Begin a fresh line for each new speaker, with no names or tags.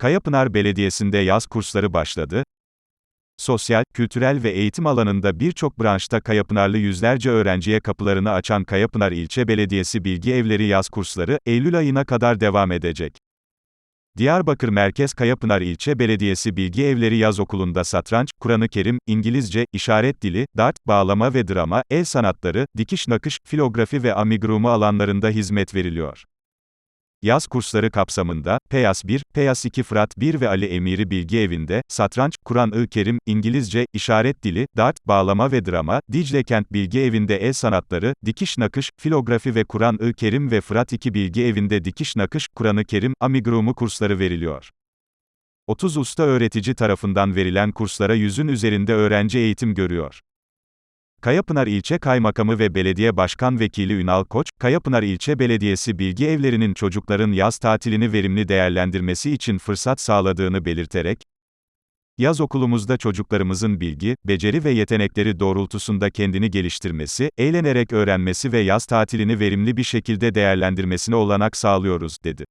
Kayapınar Belediyesi'nde yaz kursları başladı. Sosyal, kültürel ve eğitim alanında birçok branşta Kayapınarlı yüzlerce öğrenciye kapılarını açan Kayapınar İlçe Belediyesi Bilgi Evleri yaz kursları, Eylül ayına kadar devam edecek. Diyarbakır Merkez Kayapınar İlçe Belediyesi Bilgi Evleri Yaz Okulu'nda satranç, Kur'an-ı Kerim, İngilizce, işaret dili, dart, bağlama ve drama, el sanatları, dikiş nakış, filografi ve amigurumi alanlarında hizmet veriliyor. Yaz kursları kapsamında, Peyas 1, Peyas 2 Fırat 1 ve Ali Emiri Bilgi Evi'nde, satranç, Kur'an-ı Kerim, İngilizce, işaret dili, dart, bağlama ve drama, Dicle Kent Bilgi Evi'nde el sanatları, dikiş nakış, filografi ve Kur'an-ı Kerim ve Fırat 2 Bilgi Evi'nde dikiş nakış, Kur'an-ı Kerim, amigurumi kursları veriliyor. 30 usta öğretici tarafından verilen kurslara yüzün üzerinde öğrenci eğitim görüyor. Kayapınar İlçe Kaymakamı ve Belediye Başkan Vekili Ünal Koç, Kayapınar İlçe Belediyesi bilgi evlerinin çocukların yaz tatilini verimli değerlendirmesi için fırsat sağladığını belirterek, Yaz okulumuzda çocuklarımızın bilgi, beceri ve yetenekleri doğrultusunda kendini geliştirmesi, eğlenerek öğrenmesi ve yaz tatilini verimli bir şekilde değerlendirmesine olanak sağlıyoruz, dedi.